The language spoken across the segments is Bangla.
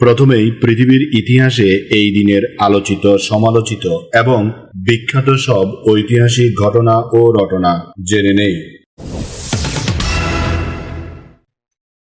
প্রথমেই পৃথিবীর ইতিহাসে এই দিনের আলোচিত, সমালোচিত এবং বিখ্যাত সব ঐতিহাসিক ঘটনা ও রটনা জেনে নেই।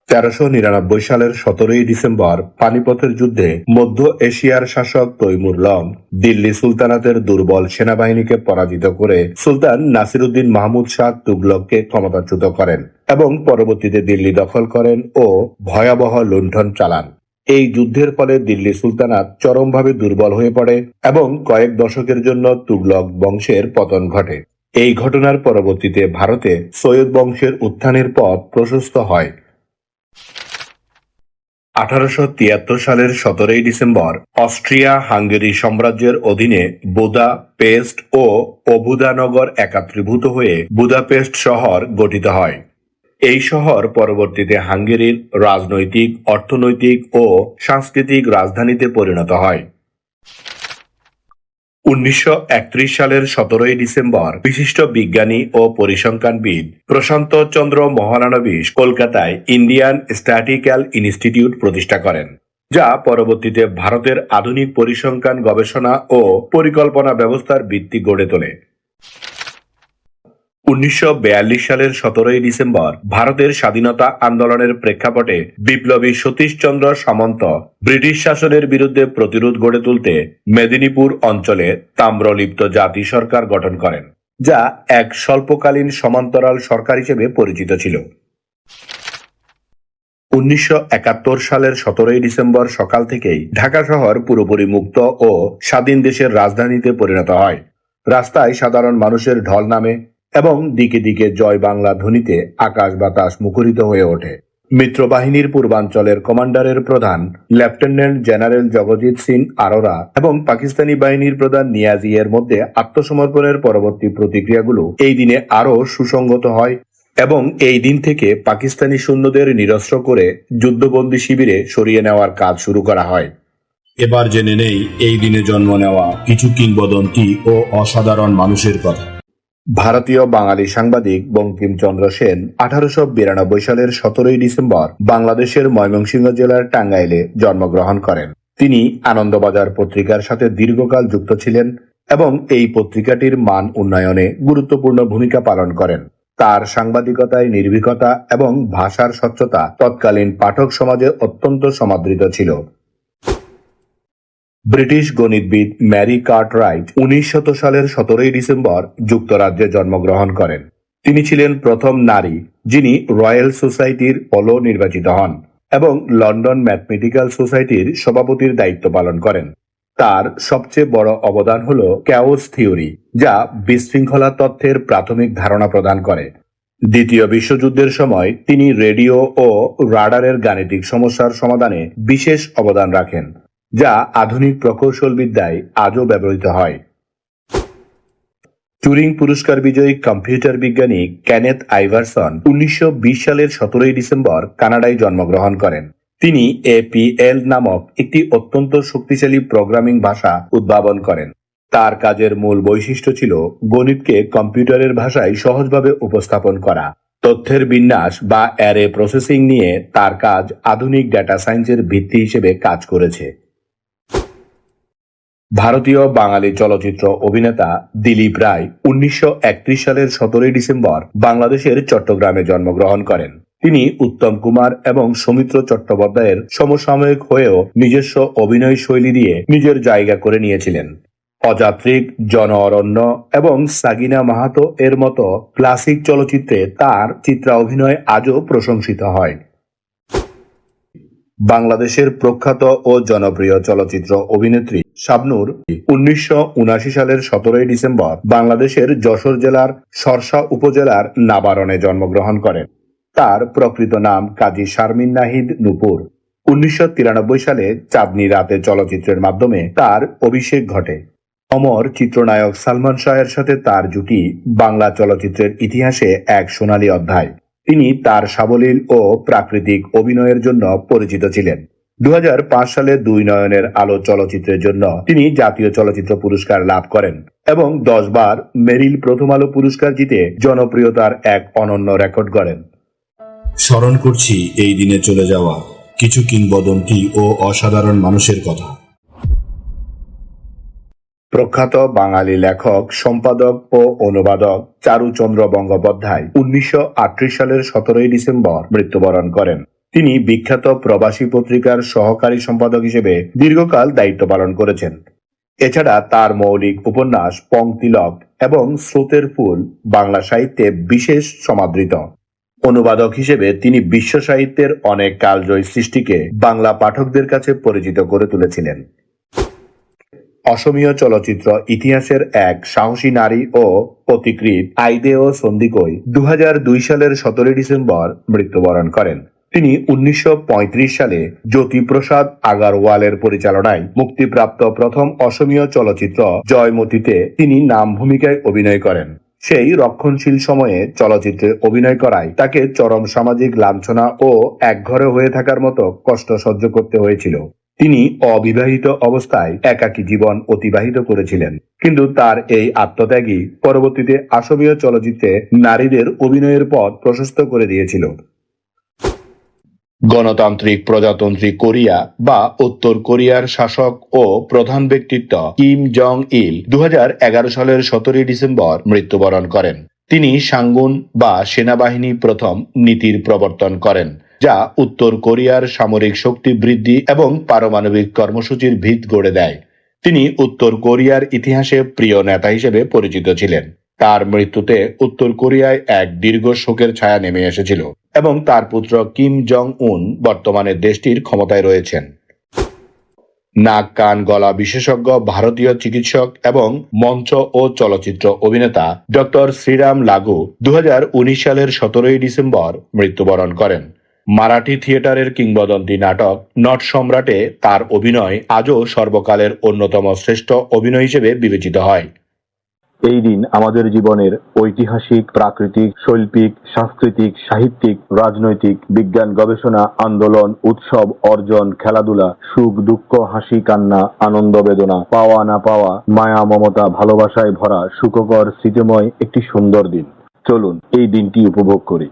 তেরোশো নিরানব্বই সালের সতেরোই ডিসেম্বর পানিপথের যুদ্ধে মধ্য এশিয়ার শাসক তৈমুর লং দিল্লি সুলতানাতের দুর্বল সেনাবাহিনীকে পরাজিত করে সুলতান নাসিরুদ্দিন মাহমুদ শাহ তুগলককে ক্ষমতাচ্যুত করেন এবং পরবর্তীতে দিল্লি দখল করেন ও ভয়াবহ লুণ্ঠন চালান। এই যুদ্ধের ফলে দিল্লি সুলতানাত চরমভাবে দুর্বল হয়ে পড়ে এবং কয়েক দশকের জন্য তুগলক বংশের পতন ঘটে। এই ঘটনার পরবর্তীতে ভারতে সৈয়দ বংশের উত্থানের পথ প্রশস্ত হয়। আঠারোশো তিয়াত্তর সালের সতেরোই ডিসেম্বর অস্ট্রিয়া হাঙ্গেরি সাম্রাজ্যের অধীনে বুদা পেস্ট ও অবুদানগর একাত্রীভূত হয়ে বুদাপেস্ট শহর গঠিত হয়। এই শহর পরবর্তীতে হাঙ্গেরির রাজনৈতিক, অর্থনৈতিক ও সাংস্কৃতিক রাজধানীতে পরিণত হয়। উনিশশো একত্রিশ সালের সতেরোই ডিসেম্বর বিশিষ্ট বিজ্ঞানী ও পরিসংখ্যানবিদ প্রশান্ত চন্দ্র মহানানবিশ কলকাতায় ইন্ডিয়ান স্ট্যাটিক্যাল ইনস্টিটিউট প্রতিষ্ঠা করেন, যা পরবর্তীতে ভারতের আধুনিক পরিসংখ্যান গবেষণা ও পরিকল্পনা ব্যবস্থার ভিত্তি গড়ে তোলে। উনিশশো বিয়াল্লিশ সালের সতেরোই ডিসেম্বর ভারতের স্বাধীনতা আন্দোলনের প্রেক্ষাপটে বিপ্লবী সতীশচন্দ্র সামন্ত ব্রিটিশ শাসনের বিরুদ্ধে প্রতিরোধ গড়ে তুলতে মেদিনীপুর অঞ্চলে তাম্রলিপ্ত জাতি সরকার গঠন করেন, যা এক স্বল্পকালীন সমান্তরাল সরকার হিসেবে পরিচিত ছিল। উনিশশো একাত্তর সালের সতেরোই ডিসেম্বর সকাল থেকেই ঢাকা শহর পুরোপুরি মুক্ত ও স্বাধীন দেশের রাজধানীতে পরিণত হয়। রাস্তায় সাধারণ মানুষের ঢল নামে এবং দিকে দিকে জয় বাংলা ধ্বনিতে আকাশ বাতাস মুখরিত হয়ে ওঠে। মিত্রবাহিনীর পূর্বাঞ্চলের কমান্ডারের প্রধান, লেফটেন্যান্ট জেনারেল জগজিৎ সিং আরোরা এবং পাকিস্তানি বাহিনীর প্রধান নিয়াজি এর মধ্যে আত্মসমর্পণের পরবর্তী প্রতিক্রিয়াগুলো এই দিনে আরও সুসংগত হয় এবং এই দিন থেকে পাকিস্তানি সৈন্যদের নিরস্ত্র করে যুদ্ধবন্দী শিবিরে সরিয়ে নেওয়ার কাজ শুরু করা হয়। এবার জেনে নেই এই দিনে জন্ম নেওয়া কিছু কিংবদন্তি ও অসাধারণ মানুষের কথা। ভারতীয় বাঙালি সাংবাদিক বঙ্কিমচন্দ্র সেন আঠারোশো বিরানব্বই সালের সতেরোই ডিসেম্বর বাংলাদেশের ময়মনসিংহ জেলার টাঙ্গাইলে জন্মগ্রহণ করেন। তিনি আনন্দবাজার পত্রিকার সাথে দীর্ঘকাল যুক্ত ছিলেন এবং এই পত্রিকাটির মান উন্নয়নে গুরুত্বপূর্ণ ভূমিকা পালন করেন। তার সাংবাদিকতায় নির্ভীকতা এবং ভাষার স্বচ্ছতা তৎকালীন পাঠক সমাজে অত্যন্ত সমাদৃত ছিল। ব্রিটিশ গণিতবিদ ম্যারি কার্টরাইট উনিশ শত সালের সতেরোই ডিসেম্বর যুক্তরাজ্যে জন্মগ্রহণ করেন। তিনি ছিলেন প্রথম নারী যিনি রয়্যাল সোসাইটির পলো নির্বাচিত হন এবং লন্ডন ম্যাথমেটিক্যাল সোসাইটির সভাপতির দায়িত্ব পালন করেন। তার সবচেয়ে বড় অবদান হল ক্যাওস থিওরি, যা বিশৃঙ্খলা তথ্যের প্রাথমিক ধারণা প্রদান করে। দ্বিতীয় বিশ্বযুদ্ধের সময় তিনি রেডিও ও রাডারের গাণিতিক সমস্যার সমাধানে বিশেষ অবদান রাখেন। যা আধুনিক প্রকৌশল বিদ্যায় আজও ব্যবহৃত হয়। টুরিং পুরস্কার বিজয়ী কম্পিউটার বিজ্ঞানী ক্যানেথ আইভারসন উনিশশো বিশ সালের সতেরোই ডিসেম্বর কানাডায় জন্মগ্রহণ করেন। তিনি এপিএল নামক একটি অত্যন্ত শক্তিশালী প্রোগ্রামিং ভাষা উদ্ভাবন করেন। তার কাজের মূল বৈশিষ্ট্য ছিল গণিতকে কম্পিউটারের ভাষায় সহজভাবে উপস্থাপন করা। তথ্যের বিন্যাস বা অ্যারে প্রসেসিং নিয়ে তার কাজ আধুনিক ডেটা সায়েন্সের ভিত্তি হিসেবে কাজ করেছে। ভারতীয় বাঙালি চলচ্চিত্র অভিনেতা দিলীপ রায় উনিশশো একত্রিশ সালের সতেরোই ডিসেম্বর বাংলাদেশের চট্টগ্রামে জন্মগ্রহণ করেন। তিনি উত্তম কুমার এবং সৌমিত্র চট্টোপাধ্যায়ের সমসাময়িক হয়েও নিজস্ব অভিনয় শৈলী দিয়ে নিজের জায়গা করে নিয়েছিলেন। অযাত্রিক জন অরণ্য এবং সাগিনা মাহাতো এর মতো ক্লাসিক চলচ্চিত্রে তার চিত্রা অভিনয় আজও প্রশংসিত হয়। বাংলাদেশের প্রখ্যাত ও জনপ্রিয় চলচ্চিত্র অভিনেত্রী শাবনুর উনিশশো সালের সতেরোই ডিসেম্বর বাংলাদেশের যশোর জেলার সরসা উপজেলার নাবারণে জন্মগ্রহণ করেন। তার প্রকৃত নাম কাজী শারমিন নাহিদ নুপুর। উনিশশো তিরানব্বই সালে চাঁদনি রাতে চলচ্চিত্রের মাধ্যমে তার অভিষেক ঘটে। অমর চিত্রনায়ক সালমান শাহের সাথে তার জুটি বাংলা চলচ্চিত্রের ইতিহাসে এক সোনালী অধ্যায়। তিনি তার সাবলীল ও প্রাকৃতিক অভিনয়ের জন্য পরিচিত ছিলেন। দু হাজার পাঁচ সালে দুই নয়নের আলো চলচ্চিত্রের জন্য তিনি জাতীয় চলচ্চিত্র পুরস্কার লাভ করেন এবং দশ বার মেরিল প্রথম আলো পুরস্কার জিতে জনপ্রিয়তার এক অনন্য রেকর্ড গড়েন। স্মরণ করছি এই দিনে চলে যাওয়া কিছু কিংবদন্তি ও অসাধারণ মানুষের কথা। প্রখ্যাত বাঙালি লেখক, সম্পাদক ও অনুবাদক চারুচন্দ্র বন্দ্যোপাধ্যায় উনিশশো সালের সতেরোই ডিসেম্বর মৃত্যুবরণ করেন। তিনি বিখ্যাত প্রবাসী পত্রিকার সহকারী সম্পাদক হিসেবে দীর্ঘকাল দায়িত্ব পালন করেছেন। এছাড়া তার মৌলিক উপন্যাস পংতিলক এবং স্রোতের ফুল বাংলা সাহিত্যে বিশেষ সমাদৃত। অনুবাদক হিসেবে তিনি বিশ্ব সাহিত্যের অনেক কালজয়ী সৃষ্টিকে বাংলা পাঠকদের কাছে পরিচিত করে তুলেছিলেন। অসমীয় চলচ্চিত্র ইতিহাসের এক সাহসী নারী ও পথিকৃৎ আইদেও সন্দিকই দু সালের সতেরোই ডিসেম্বর মৃত্যুবরণ করেন। তিনি উনিশশো পঁয়ত্রিশ সালে জ্যোতিপ্রসাদ আগারওয়ালের পরিচালনায় মুক্তিপ্রাপ্ত প্রথম অসমীয় চলচ্চিত্র জয়মতীতে তিনি নাম ভূমিকায় অভিনয় করেন। সেই রক্ষণশীল সময়ে চলচ্চিত্রে অভিনয় করায় তাকে চরম সামাজিক লাঞ্ছনা ও একঘরে হয়ে থাকার মতো কষ্ট সহ্য করতে হয়েছিল। তিনি অবিবাহিত অবস্থায় একাকী জীবন অতিবাহিত করেছিলেন। কিন্তু তার এই আত্মত্যাগী পরবর্তীতে আসমীয় চলচ্চিত্রে নারীদের অভিনয়ের পথ প্রশস্ত করে দিয়েছিল। গণতান্ত্রিক প্রজাতন্ত্রী কোরিয়া বা উত্তর কোরিয়ার শাসক ও প্রধান ব্যক্তিত্ব কিম জং ইল দু হাজার এগারো সালের সতেরোই ডিসেম্বর মৃত্যুবরণ করেন। তিনি সাঙ্গুন বা সেনাবাহিনী প্রথম নীতির প্রবর্তন করেন। যা উত্তর কোরিয়ার সামরিক শক্তি বৃদ্ধি এবং পারমাণবিক কর্মসূচির ভিত গড়ে দেয়। তিনি উত্তর কোরিয়ার ইতিহাসে প্রিয় নেতা হিসেবে পরিচিত ছিলেন। তার মৃত্যুতে উত্তর কোরিয়ায় এক দীর্ঘ শোকের ছায়া নেমে এসেছিল এবং তার পুত্র কিম জং উন বর্তমানে দেশটির ক্ষমতায় রয়েছেন। নাক, কান, গলা বিশেষজ্ঞ, ভারতীয় চিকিৎসক এবং মঞ্চ ও চলচ্চিত্র অভিনেতা ডক্টর শ্রীরাম লাগু দু হাজার উনিশ সালের সতেরোই ডিসেম্বর মৃত্যুবরণ করেন। মারাঠি থিয়েটারের কিংবদন্তি নাটক নট সম্রাটে তার অভিনয় আজও সর্বকালের অন্যতম শ্রেষ্ঠ অভিনয় হিসেবে বিবেচিত হয়। এই দিন আমাদের জীবনের ঐতিহাসিক, প্রাকৃতিক, শৈল্পিক, সাংস্কৃতিক, সাহিত্যিক, রাজনৈতিক, বিজ্ঞান, গবেষণা, আন্দোলন, উৎসব, অর্জন, খেলাধুলা, সুখ, দুঃখ, হাসি, কান্না, আনন্দ, বেদনা, পাওয়া, না পাওয়া, মায়া, মমতা, ভালোবাসায় ভরা, সুখকর, স্মৃতিময় একটি সুন্দর দিন। চলুন এই দিনটি উপভোগ করি।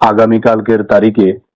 আগামীকালকের তারিখে